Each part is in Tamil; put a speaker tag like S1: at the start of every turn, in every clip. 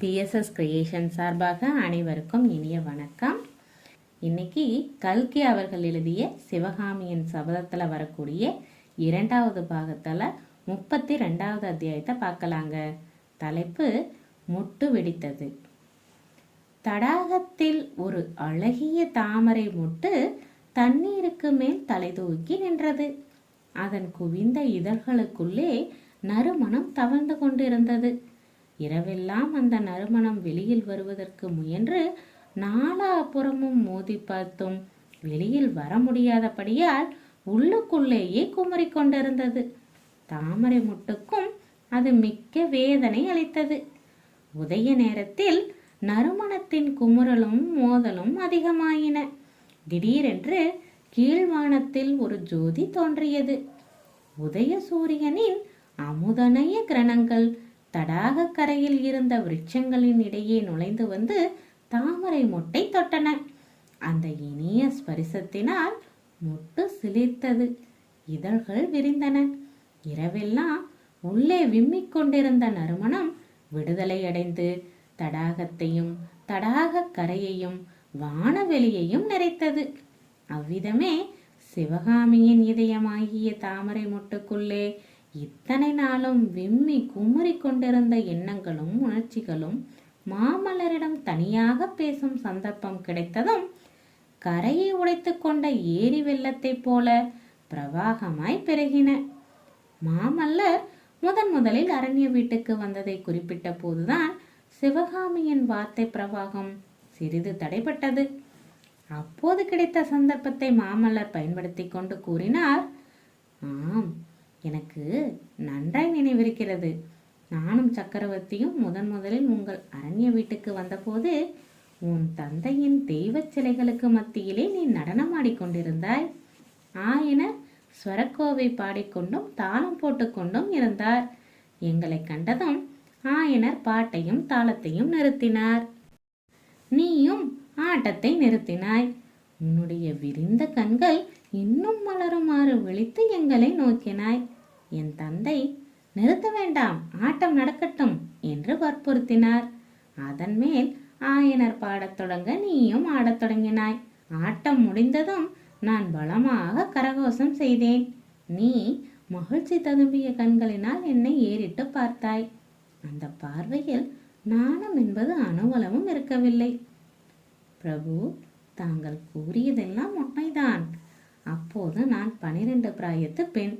S1: பிஎஸ்எஸ் கிரியேஷன் சார்பாக அனைவருக்கும் இனிய வணக்கம். இன்னைக்கு கல்கி அவர்கள் எழுதிய சிவகாமியின் சபதத்தில் வரக்கூடிய இரண்டாவது பாகத்தில் முப்பத்தி ரெண்டாவது அத்தியாயத்தை பார்க்கலாங்க. தலைப்பு முட்டு வெடித்தது. தடாகத்தில் ஒரு அழகிய தாமரை முட்டு தண்ணீருக்கு மேல் தலை தூக்கி நின்றது. அதன் குவிந்த இதழ்களுக்குள்ளே நறுமணம் தவழ்ந்து கொண்டிருந்தது. இரவெல்லாம் அந்த நறுமணம் வெளியில் வருவதற்கு முயன்று நாலாபுறமும் மோதி பார்த்தும். வெளியில் வர முடியாதபடியால் உள்ளுக்குள்ளேயே குமரி கொண்டிருந்தது. தாமரை முட்டுக்கும் அது மிக்க வேதனை அளித்தது. உதய நேரத்தில் நறுமணத்தின் குமுறலும் மோதலும் அதிகமாயின. திடீரென்று கீழ்வானத்தில் ஒரு ஜோதி தோன்றியது. உதய சூரியனின் அமுதனைய கிரணங்கள் தடாக கரையில் இருந்த விருட்சங்களின் இடையே நுழைந்து வந்து தாமரை மொட்டை தொட்டன. அந்த இனிய ஸ்பரிசத்தினால் மொட்டு சிலிர்த்தது. இதழ்கள் விரிந்தன. இரவெல்லாம் உள்ளே விம்மிக் கொண்டிருந்த நறுமணம் விடுதலையடைந்து தடாகத்தையும் தடாக கரையையும் வானவெளியையும் நிறைத்தது. அவ்விதமே சிவகாமியின் இதயமாகிய தாமரை மொட்டுக்குள்ளே இத்தனை நாளும் விம்மி குமுறி கொண்டிருந்த எண்ணங்களும் உணர்ச்சிகளும் மாமல்லரிடம் தனியாக பேசும் சந்தர்ப்பம் கிடைத்ததும் கரையை உடைத்துக் கொண்ட ஏரி வெள்ளத்தைப் போல பிரவாகமாய் பெருகின. மாமல்லர் முதன் முதலில் அரண்ய வீட்டுக்கு வந்ததை குறிப்பிட்ட போதுதான் சிவகாமியின் வார்த்தை பிரவாகம் சிறிது தடைப்பட்டது அப்போது கிடைத்த சந்தர்ப்பத்தை மாமல்லர் பயன்படுத்தி கொண்டு கூறினார் ஆம் எனக்கு நன்றாய் நினைவிருக்கிறது. நானும் சக்கரவர்த்தியும் முதன் முதலில் உங்கள் அரண்ய வீட்டுக்கு வந்தபோது உன் தந்தையின் தெய்வச் சிலைகளுக்கு மத்தியிலே நீ நடனமாடிக் கொண்டிருந்தாய். ஆயினர் ஸ்வரக்கோவை பாடிக்கொண்டும் தாளம் போட்டுக்கொண்டும் இருந்தார். எங்களை கண்டதும் ஆயனர் பாட்டையும் தாளத்தையும் நிறுத்தினார். நீயும் ஆட்டத்தை நிறுத்தினாய். உன்னுடைய விரிந்த கண்கள் இன்னும் மலருமாறு விழித்து எங்களை நோக்கினாய். என் தந்தை நிறுத்த வேண்டாம் ஆட்டம் நடக்கட்டும் என்று வற்புறுத்தினார். அதன் மேல் ஆயனர் பாடத் தொடங்க நீயும் ஆடத் தொடங்கினாய். ஆட்டம் முடிந்ததும் நான் பலமாக கரகோஷம் செய்தேன். நீ மகிழ்ச்சி ததும்பிய கண்களினால் என்னை ஏறிட்டு பார்த்தாய். அந்த பார்வையில் நாணம் என்பது அணுவளவும் இருக்கவில்லை. பிரபு தாங்கள் கூறியதெல்லாம் உண்மைதான். அப்போது நான் பனிரெண்டு பிராயத்து பெண்.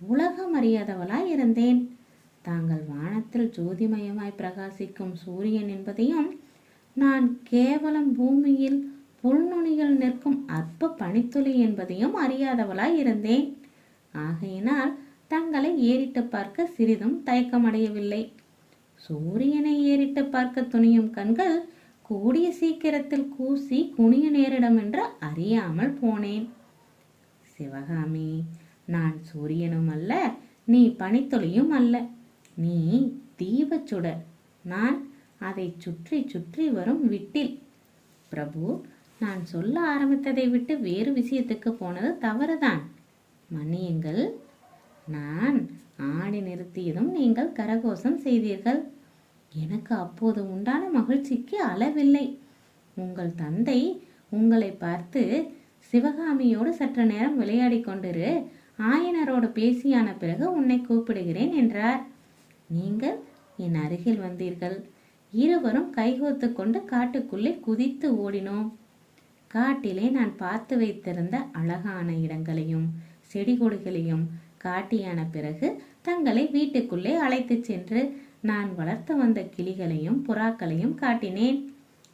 S1: உலகம் அறியாதவளாய் இருந்தேன். தாங்கள் வானத்தில் ஜோதிமயமாய் பிரகாசிக்கும் சூரியன் என்பதையும் நான் கேவலம் பூமியில் புல்நுனியில் நிற்கும் அற்ப பனித்துளி என்பதையும் அறியாதவளாய் இருந்தேன். ஆகையினால் தங்களை ஏறிட்டு பார்க்க சிறிதும் தயக்கமடையவில்லை. சூரியனை ஏறிட்டு பார்க்க துணியும் கண்கள் கூடிய சீக்கிரத்தில் கூசி குனிய நேரிடும் என்று அறியாமல் போனேன். சிவகாமி நான் சூரியனும் அல்ல நீ பனித்துளியும் அல்ல. நீ தீபச்சுடர் நான் அதை சுற்றி சுற்றி வரும் விட்டில். பிரபு நான் சொல்ல ஆரம்பித்ததை விட்டு வேறு விஷயத்துக்கு போனது தவறுதான். மன்னியுங்கள் நான் ஆடி நிறுத்தியதும் நீங்கள் கரகோஷம் செய்தீர்கள். எனக்கு அப்போது உண்டான மகிழ்ச்சிக்கு அளவில்லை. உங்கள் தந்தை உங்களை பார்த்து சிவகாமியோடு சற்று நேரம் விளையாடி கொண்டிரு. ஆயனரோடு பேசியான பிறகு உன்னை கூப்பிடுகிறேன் என்றார். நீங்கள் என் அருகில் வந்தீர்கள். இருவரும் கைகோத்து கொண்டு காட்டுக்குள்ளே குதித்து ஓடினோம். காட்டிலே நான் பார்த்து வைத்திருந்த அழகான இடங்களையும் செடி கொடிகளையும் காட்டியான பிறகு தங்களை வீட்டுக்குள்ளே அழைத்துச் சென்று நான் வளர்த்து வந்த கிளிகளையும் புறாக்களையும் காட்டினேன்.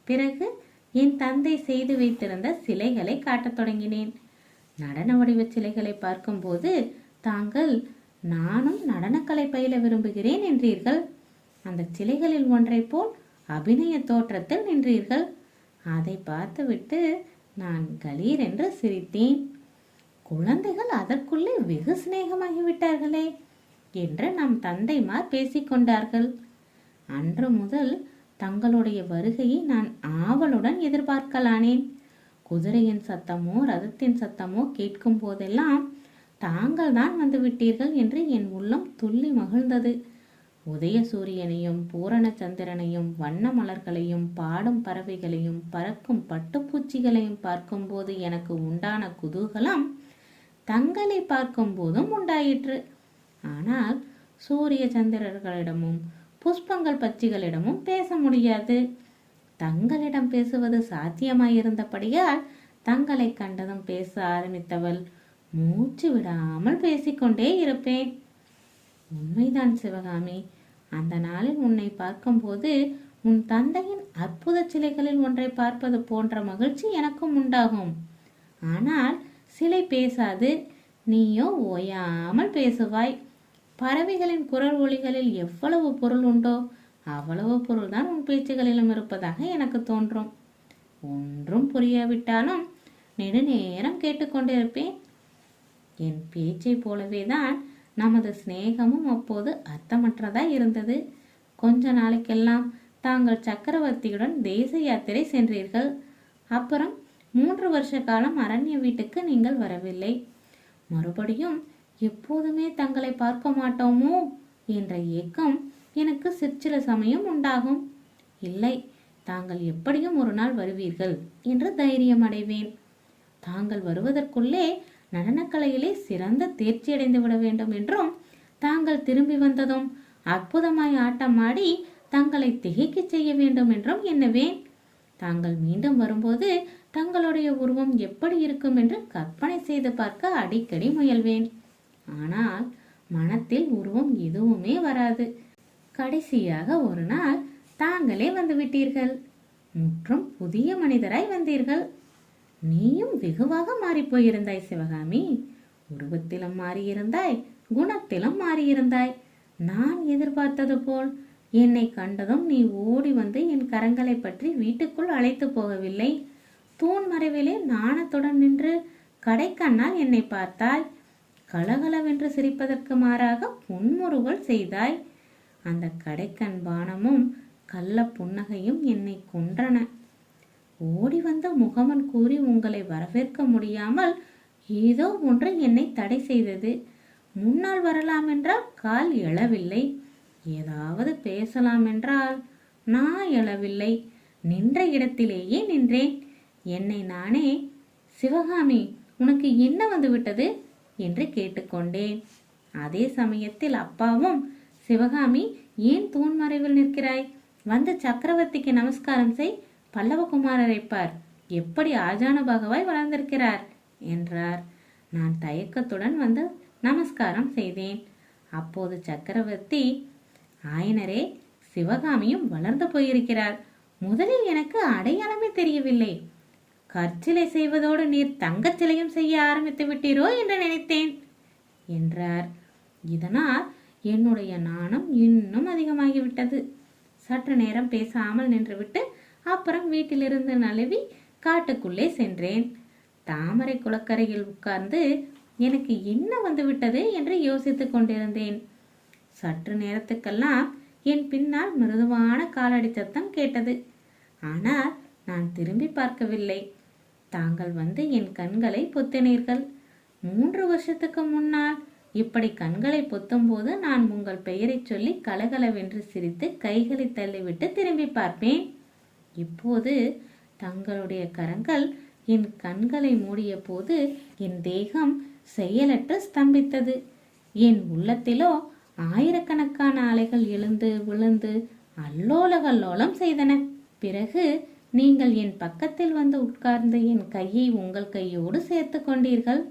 S1: பிறகு என் தந்தை செய்து வைத்திருந்த சிலைகளை காட்டத் தொடங்கினேன். நடன வடிவ சிலைகளை பார்க்கும்போது தாங்கள் நானும் நடனக்கலை பயில விரும்புகிறேன் என்றீர்கள். அந்த சிலைகளில் ஒன்றைப் போல் அபிநய தோற்றத்தில் நின்றீர்கள். அதை பார்த்துவிட்டு நான் கலீர் என்று சிரித்தேன். குழந்தைகள் அதற்குள்ளே வெகு சிநேகமாகிவிட்டார்களே என்று நம் தந்தைமார் பேசிக்கொண்டார்கள் அன்று முதல் தங்களுடைய வருகையை நான் ஆவலுடன் எதிர்பார்க்கலானேன். குதிரையின் சத்தமோ ரதத்தின் சத்தமோ கேட்கும் போதெல்லாம் தாங்கள் தான் வந்து விட்டீர்கள் என்று என் உள்ளம் துள்ளி மகிழ்ந்தது. உதயசூரியனையும் பூரண சந்திரனையும் வண்ண மலர்களையும் பாடும் பறவைகளையும் பறக்கும் பட்டுப்பூச்சிகளையும் பார்க்கும்போது எனக்கு உண்டான குதூகலம் தங்களை பார்க்கும்போதும் உண்டாயிற்று. ஆனால் சூரிய சந்திரர்களிடமும் புஷ்பங்கள் பச்சிகளிடமும் பேச முடியாது. தங்களிடம் பேசுவது சாத்தியமாயிருந்தபடியால் தங்களை கண்டதும் பேச ஆரம்பித்தவள் மூச்சு விடாமல் பேசிக்கொண்டே இருப்பேன். உண்மைதான் சிவகாமி. அந்த நாளில் உன்னை பார்க்கும்போது உன் தந்தையின் அற்புத சிலைகளில் ஒன்றை பார்ப்பது போன்ற மகிழ்ச்சி எனக்கும் உண்டாகும். ஆனால் சிலை பேசாது. நீயோ ஓயாமல் பேசுவாய். பறவைகளின் குரல் ஒளிகளில் எவ்வளவு பொருள் உண்டோ? அவ்வளவு பொருள்தான் உன் பேச்சுகளிலும் இருப்பதாக எனக்கு தோன்றும். ஒன்றும் புரியாவிட்டாலும் நெடுநேரம் கேட்டுக்கொண்டிருப்பேன். என் பேச்சை போலவே தான் நமது சிநேகமும் அப்போது அர்த்தமற்றதாய் இருந்தது. கொஞ்ச நாளைக்கெல்லாம் தாங்கள் சக்கரவர்த்தியுடன் தேச யாத்திரை சென்றீர்கள். அப்புறம் மூன்று வருஷ காலம் அரண்ய வீட்டுக்கு நீங்கள் வரவில்லை. மறுபடியும் எப்போதுமே தங்களை பார்க்க மாட்டோமோ? என்ற ஏக்கம் எனக்கு சிற்சில சமயம் உண்டாகும். இல்லை தாங்கள் எப்படியும் ஒரு நாள் வருவீர்கள் என்று தைரியம் அடைவேன். தாங்கள் வருவதற்குள்ளே நடனக்கலையிலே சிறந்த தேர்ச்சி அடைந்து விட வேண்டும் என்றும் தாங்கள் திரும்பி வந்ததும் அற்புதமாய் ஆட்டமாடி தங்களை திகைக்கச் செய்ய வேண்டும் என்றும் எண்ணுவேன். தாங்கள் மீண்டும் வரும்போது தங்களுடைய உருவம் எப்படி இருக்கும் என்று கற்பனை செய்து பார்க்க அடிக்கடி முயல்வேன். ஆனால் மனத்தில் உருவம் எதுவுமே வராது. கடைசியாக ஒரு நாள் தாங்களே வந்து விட்டீர்கள். முற்றும் புதிய மனிதராய் வந்தீர்கள். நீயும் வெகுவாக மாறிப்போயிருந்தாய் சிவகாமி. உருவத்திலும் மாறியிருந்தாய் குணத்திலும் மாறியிருந்தாய். நான் எதிர்பார்த்தது போல் என்னை கண்டதும் நீ ஓடி வந்து என் கரங்களை பற்றி வீட்டுக்குள் அழைத்து போகவில்லை. தூண் மறைவிலே நாணத்துடன் நின்று கடைக்கண்ணால் என்னை பார்த்தாய். கலகலவென்று சிரிப்பதற்கு மாறாக புன்முறுவல் செய்தாய். அந்த கடைக்கண் பானமும் கள்ள புன்னகையும் என்னை கொன்றன. ஓடி வந்த முகமன் கூறி உங்களை வரவேற்க முடியாமல் ஏதோ ஒன்று என்னை தடை செய்தது. முன்னால் வரலாம் என்றால் கால் எழவில்லை. ஏதாவது பேசலாம் என்றால் நான் எழவில்லை. நின்ற இடத்திலேயே நின்றேன். என்னை நானே சிவகாமி உனக்கு என்ன வந்து விட்டது என்று கேட்டுக்கொண்டேன். அதே சமயத்தில் அப்பாவும் சிவகாமி ஏன் தூண் மறைவில் நிற்கிறாய்? வந்து சக்கரவர்த்திக்கு நமஸ்காரம் செய். பல்லவகுமாரரை பார். எப்படி ஆஜான பாகவாய் வளர்ந்திருக்கிறார்? என்றார். நான் தயக்கத்துடன் வந்து நமஸ்காரம் செய்தேன். அப்போது சக்கரவர்த்தி ஆயனரே சிவகாமியும் வளர்ந்து போயிருக்கிறார். முதலில் எனக்கு அடையாளமே தெரியவில்லை. கற்சிலை செய்வதோடு நீர் தங்கச்சிலையும் செய்ய ஆரம்பித்து விட்டீரோ என்று நினைத்தேன். என்றார். இதனால் என்னுடைய நாணம் இன்னும் அதிகமாகிவிட்டது. சற்று நேரம் பேசாமல் நின்றுவிட்டு அப்புறம் வீட்டிலிருந்து நழுவி காட்டுக்குள்ளே சென்றேன். தாமரை குளக்கரையில் உட்கார்ந்து எனக்கு என்ன வந்துவிட்டது? என்று யோசித்துக் கொண்டிருந்தேன். சற்று நேரத்துக்கெல்லாம் என் பின்னால் மிருதுவான காலடி சத்தம் கேட்டது. ஆனால் நான் திரும்பி பார்க்கவில்லை. தாங்கள் வந்து என் கண்களை பொத்தினீர்கள். மூன்று வருஷத்துக்கு முன்னால் இப்படி கண்களை பொத்தும்போது நான் உங்கள் பெயரைச் சொல்லி கலகலவென்று சிரித்து கைகளை தள்ளிவிட்டு திரும்பி பார்ப்பேன். இப்போது தங்களுடைய கரங்கள் என் கண்களை மூடிய போது என் தேகம் செயலற்று ஸ்தம்பித்தது. என் உள்ளத்திலோ ஆயிரக்கணக்கான அலைகள் எழுந்து விழுந்து அல்லோலகல்லோலம் செய்தன. பிறகு நீங்கள் என் பக்கத்தில் வந்து உட்கார்ந்து என் கையை உங்கள் கையோடு சேர்த்து கொண்டீர்கள்.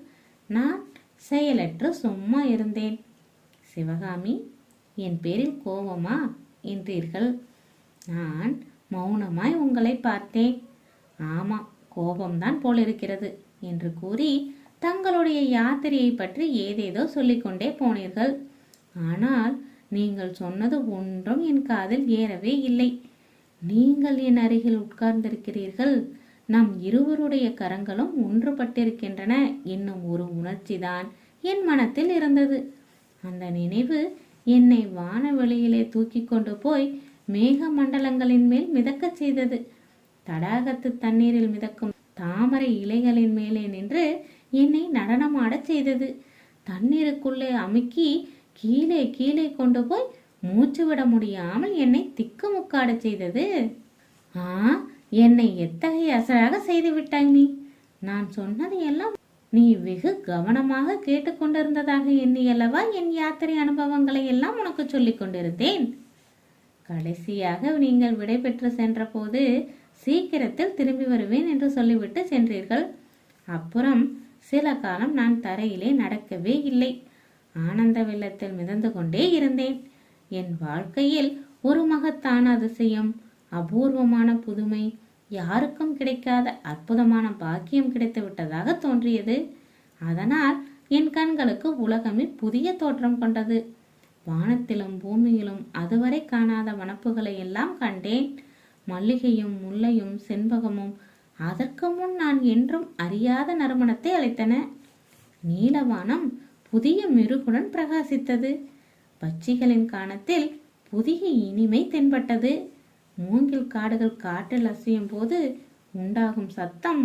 S1: நான் செயலற்று சும்மா இருந்தேன். சிவகாமி என் பேரில் கோபமா என்றீர்கள். நான் மௌனமாய் உங்களை பார்த்தேன். ஆமாம் கோபம்தான் போலிருக்கிறது என்று கூறி தங்களுடைய யாத்திரையை பற்றி ஏதேதோ சொல்லிக்கொண்டே போனீர்கள். ஆனால் நீங்கள் சொன்னது ஒன்றும் என் காதில் ஏறவே இல்லை. நீங்கள் என் அருகில் உட்கார்ந்திருக்கிறீர்கள். நம் இருவருடைய கரங்களும் ஒன்றுபட்டிருக்கின்றன என்னும் ஒரு உணர்ச்சிதான் என் மனத்தில் இருந்தது. அந்த நினைவு என்னை வானவெளியிலே தூக்கி கொண்டு போய் மேக மண்டலங்களின் மேல் மிதக்கச் செய்தது. தடாகத்து தண்ணீரில் மிதக்கும் தாமரை இலைகளின் மேலே நின்று என்னை நடனமாடச் செய்தது. தண்ணீருக்குள்ளே அமுக்கி கீழே கீழே கொண்டு போய் மூச்சு விட முடியாமல் என்னை திக்குமுக்காடச் செய்தது. ஆ என்னை எத்தகைய அசலாக செய்து விட்டாய் நீ? நான் சொன்னது எல்லாம் நீ வெகு கவனமாக கேட்டுக்கொண்டிருந்ததாக எண்ணியல்லவா என் யாத்திரை அனுபவங்களை எல்லாம் உனக்கு சொல்லிக் கொண்டிருந்தேன்? கடைசியாக நீங்கள் விடைபெற்று சென்றபோது சீக்கிரத்தில் திரும்பி வருவேன் என்று சொல்லிவிட்டு சென்றீர்கள். அப்புறம் சில காலம் நான் தரையிலே நடக்கவே இல்லை. ஆனந்த வெள்ளத்தில் மிதந்து கொண்டே இருந்தேன். என் வாழ்க்கையில் ஒரு மகத்தான அதிசயம். அபூர்வமான புதுமை. யாருக்கும் கிடைக்காத அற்புதமான பாக்கியம் கிடைத்து விட்டதாக தோன்றியது. அதனால் என் கண்களுக்கு உலகமே புதிய தோற்றம் கொண்டது. வானத்திலும் பூமியிலும் அதுவரை காணாத வனப்புகளை எல்லாம் கண்டேன். மல்லிகையும் முல்லையும் செண்பகமும் அதற்கு முன் நான் என்றும் அறியாத நறுமணத்தை அளித்தன. நீலவானம் புதிய மெருகுடன் பிரகாசித்தது. பட்சிகளின் காணத்தில் புதிய இனிமை தென்பட்டது. மூங்கில் காடுகள் காட்டில் அசையும் போது உண்டாகும் சத்தம்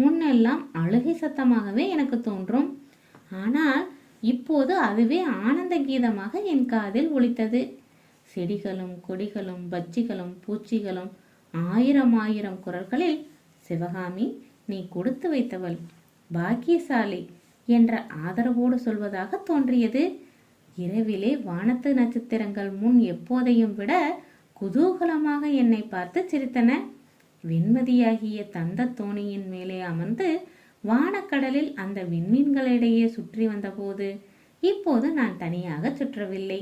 S1: முன்னெல்லாம் அழுகை சத்தமாகவே எனக்கு தோன்றும். ஆனால் இப்போது அதுவே ஆனந்த கீதமாக என் காதில் ஒலித்தது. செடிகளும் கொடிகளும் பச்சிகளும் பூச்சிகளும் ஆயிரம் ஆயிரம் குரல்களில் சிவகாமி நீ கொடுத்து வைத்தவள் பாக்கியசாலி என்ற ஆதரவோடு சொல்வதாக தோன்றியது. இரவிலே வானத்து நட்சத்திரங்கள் முன் எப்போதையும் விட குதூகலமாக என்னை பார்த்து சிரித்தன. வெண்மதியாகிய தந்த தோணியின் மேலே அமர்ந்து வானக்கடலில் அந்த விண்மீன்களிடையே சுற்றி வந்தபோது இப்போது நான் தனியாக சுற்றவில்லை.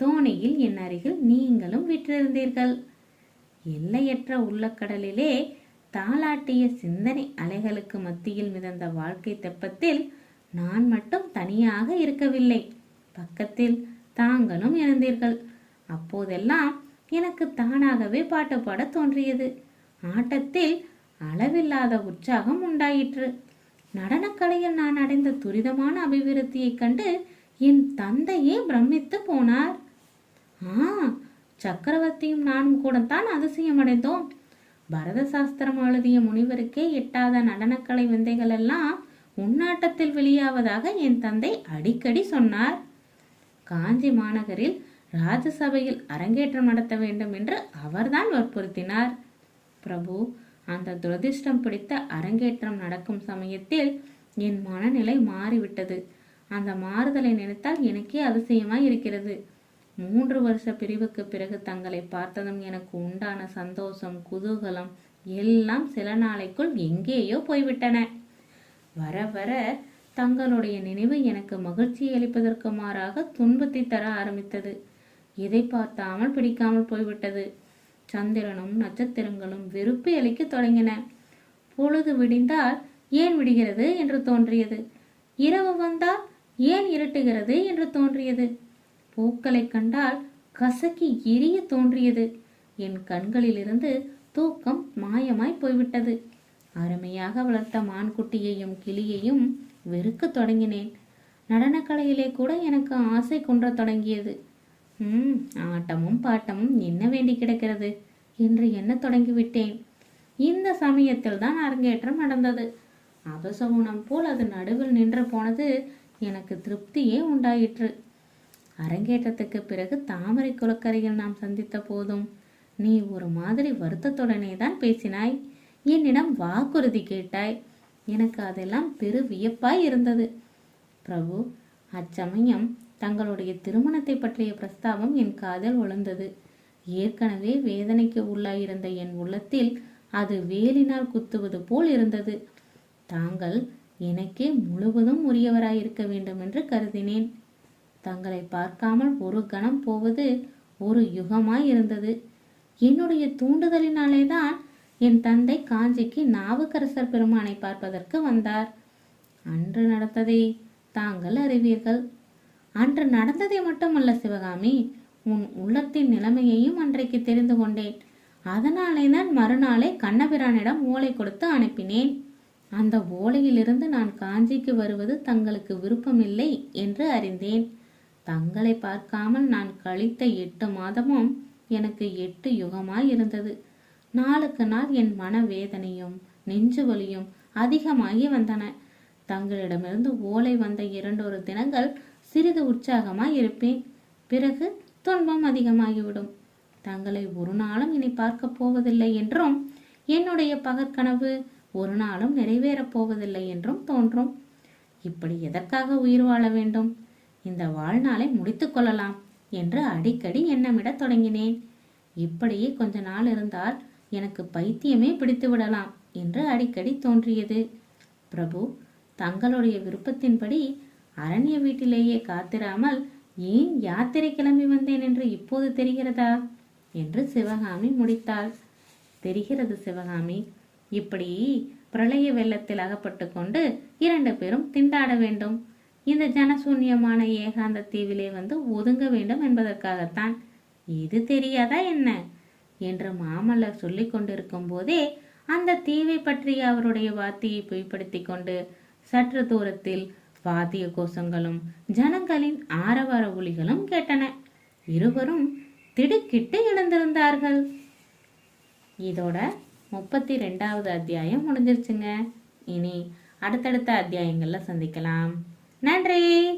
S1: தோணியில் என் அருகில் நீங்களும் விற்றிருந்தீர்கள். எல்லையற்ற உள்ளக்கடலிலே தாளாட்டிய சிந்தனை அலைகளுக்கு மத்தியில் மிதந்த வாழ்க்கை தெப்பத்தில் நான் மட்டும் தனியாக இருக்கவில்லை. பக்கத்தில் தாங்களும் இருந்தீர்கள். அப்போதெல்லாம் எனக்கு தானாகவே பாட்டு பாட தோன்றியது. ஆட்டத்தில் அளவில்லாத உற்சாகம் உண்டாயிற்று. நடனக்கலையில் நான் அடைந்த துரிதமான அபிவிருத்தியைக் கண்டு என் தந்தையே பிரமித்து போனார். ஆ சக்கரவர்த்தியும் நானும் கூட தான் அதிசயம் அடைந்தோம் பரத சாஸ்திரம் எழுதிய முனிவருக்கே எட்டாத நடனக்கலை விந்தைகள் எல்லாம் உன்னாட்டத்தில் வெளியாவதாக என் தந்தை அடிக்கடி சொன்னார். காஞ்சி மாநகரில் ராஜசபையில் அரங்கேற்றம் நடத்த வேண்டும் என்று அவர்தான் வற்புறுத்தினார். பிரபு அந்த துரதிர்ஷ்டம் பிடித்த அரங்கேற்றம் நடக்கும் சமயத்தில் என் மனநிலை மாறிவிட்டது. அந்த மாறுதலை நினைத்தால் எனக்கே அதிசயமாய் இருக்கிறது. மூன்று வருஷ பிரிவுக்கு பிறகு தங்களை பார்த்ததும் எனக்கு உண்டான சந்தோஷம் குதூகலம் எல்லாம் சில நாளைக்குள் எங்கேயோ போய்விட்டன. வர வர தங்களுடைய நினைவு எனக்கு மகிழ்ச்சி அளிப்பதற்கு மாறாக துன்பத்தை தர ஆரம்பித்தது. எதை பார்த்தாமல் பிடிக்காமல் போய்விட்டது. சந்திரனும் நட்சத்திரங்களும் வெறுப்பு அளிக்க தொடங்கின. பொழுது விடிந்தால் ஏன் விடுகிறது என்று தோன்றியது. இரவு வந்தால் ஏன் இருட்டுகிறது என்று தோன்றியது. பூக்களை கண்டால் கசக்கி எரிய தோன்றியது. என் கண்களிலிருந்து தூக்கம் மாயமாய் போய்விட்டது. அருமையாக வளர்த்த மான்குட்டியையும் கிளியையும் வெறுக்கத் தொடங்கினேன். நடனக்கலையிலே கூட எனக்கு ஆசை குன்றத் தொடங்கியது. ம் ஆட்டமும் பாட்டமும் என்ன வேண்டி கிடக்கிறது என்று எண்ணத் தொடங்கிவிட்டேன். இந்த சமயத்தில் தான் அரங்கேற்றம் நடந்தது. அபசகுணம் போல் அது நடுவில் நின்று போனது எனக்கு திருப்தியே உண்டாயிற்று. அரங்கேற்றத்துக்கு பிறகு தாமரை குளக்கரையில் நாம் சந்தித்த போதும் நீ ஒரு மாதிரி வருத்தத்துடனே தான் பேசினாய். என்னிடம் வாக்குறுதி கேட்டாய். எனக்கு அதெல்லாம் பெரு வியப்பாய் இருந்தது. பிரபு அச்சமயம் தங்களுடைய திருமணத்தை பற்றிய பிரஸ்தாபம் என் காதில் விழுந்தது. ஏற்கனவே வேதனைக்கு உள்ளாயிருந்த என் உள்ளத்தில் அது வேலினால் குத்துவது போல் இருந்தது. தாங்கள் எனக்கே முழுவதும் உரியவராயிருக்க வேண்டும் என்று கருதினேன். தங்களை பார்க்காமல் ஒரு கணம் போவது ஒரு யுகமாய் இருந்தது என்னுடைய தூண்டுதலினாலே தான் என் தந்தை காஞ்சிக்கு நாவுக்கரசர் பெருமானை பார்ப்பதற்கு வந்தார். அன்று நடந்ததை தாங்கள் அறிவீர்கள். அன்று நடந்ததை மட்டுமல்ல சிவகாமி உன் உள்ளத்தின் நிலைமையையும் அன்றைக்கு தெரிந்து கொண்டேன். அதனாலே தான் மறுநாளே கண்ணபிரானிடம் ஓலை கொடுத்து அனுப்பினேன். அந்த ஓலையிலிருந்து நான் காஞ்சிக்கு வருவது தங்களுக்கு விருப்பமில்லை என்று அறிந்தேன். தங்களை பார்க்காமல் நான் கழித்த எட்டு மாதமும் எனக்கு எட்டு யுகமாய் இருந்தது. நாளுக்கு நாள் என் மனவேதனையும் நெஞ்சு வலியும் அதிகமாகி வந்தன. தங்களிடமிருந்து ஓலை வந்த இரண்டொரு தினங்கள் சிறிது உற்சாகமாய் இருப்பேன். பிறகு துன்பம் அதிகமாகிவிடும். தங்களை ஒரு நாளும் இனி பார்க்கப் போவதில்லை என்றும் என்னுடைய பகற்கனவு ஒரு நாளும் நிறைவேறப் போவதில்லை என்றும் தோன்றும். இப்படி எதற்காக உயிர் வாழ வேண்டும்? இந்த வாழ்நாளை முடித்து கொள்ளலாம் என்று அடிக்கடி எண்ணமிடத் தொடங்கினேன். இப்படியே கொஞ்ச நாள் இருந்தால் எனக்கு பைத்தியமே பிடித்து விடலாம் என்று அடிக்கடி தோன்றியது. பிரபு தங்களுடைய விருப்பத்தின்படி அரண்ய வீட்டிலேயே காத்திராமல் ஏன் யாத்திரை கிளம்பி வந்தேன் என்று இப்போது தெரிகிறதா? என்று சிவகாமி முடித்தாள். தெரிகிறது சிவகாமி. இப்படி பிரளய வெள்ளத்தில் அகப்பட்டு கொண்டு இரண்டு பேரும் திண்டாட வேண்டும். இந்த ஜனசூன்யமான ஏகாந்த தீவிலே வந்து ஒதுங்க வேண்டும் என்பதற்காகத்தான். இது தெரியாதா என்ன? என்று மாமல்லர் சொல்லிக் கொண்டிருக்கும் போதே அந்த தீவை பற்றிய அவருடைய வார்த்தையை பொய்ப்படுத்தி கொண்டு சற்று தூரத்தில் வாத்திய கோஷங்களும் ஜனங்களின் ஆரவார ஒளிகளும் கேட்டன. இருவரும் திடுக்கிட்டு எழுந்திருந்தார்கள். இதோட முப்பத்தி ரெண்டாவது அத்தியாயம் முடிஞ்சிருச்சுங்க. இனி அடுத்தடுத்த அத்தியாயங்களில் சந்திக்கலாம். நன்றி!